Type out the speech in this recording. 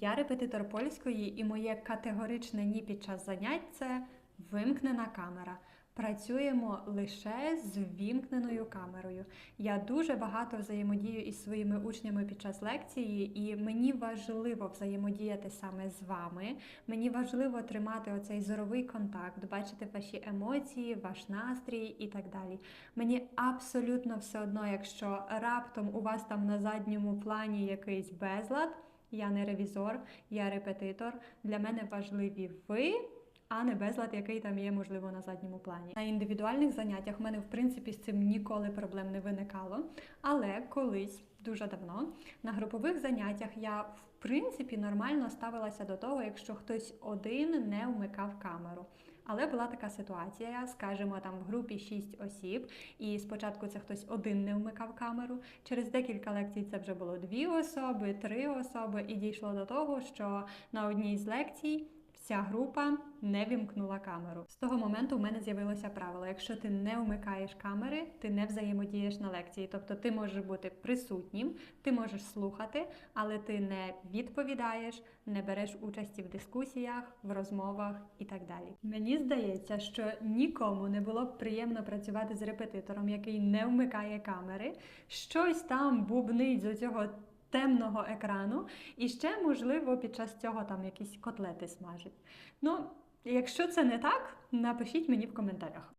Я репетитор польської, і моє категоричне ні під час занять це вимкнена камера. Працюємо лише з вімкненою камерою. Я дуже багато взаємодію із своїми учнями під час лекції, і мені важливо взаємодіяти саме з вами. Мені важливо тримати оцей зоровий контакт, бачити ваші емоції, ваш настрій і так далі. Мені абсолютно все одно, якщо раптом у вас там на задньому плані якийсь безлад. Я не ревізор, я репетитор. Для мене важливі ви, а не безлад, який там є, можливо, на задньому плані. На індивідуальних заняттях в мене, в принципі, з цим ніколи проблем не виникало. Але колись, дуже давно, на групових заняттях я в принципі нормально ставилася до того, якщо хтось один не вмикав камеру. Але була така ситуація, скажімо, там в групі 6 осіб, і спочатку це хтось один не вмикав камеру. Через декілька лекцій це вже було дві особи, три особи, і дійшло до того, що на одній з лекцій. Вся група не вімкнула камеру. З того моменту в мене з'явилося правило: якщо ти не вмикаєш камери, ти не взаємодієш на лекції. Тобто ти можеш бути присутнім, ти можеш слухати, але ти не відповідаєш, не береш участі в дискусіях, в розмовах і так далі. Мені здається, що нікому не було б приємно працювати з репетитором, який не вмикає камери, щось там бубнить з цього темного екрану, і ще, можливо, під час цього там якісь котлети смажить. Ну, якщо це не так, напишіть мені в коментарях.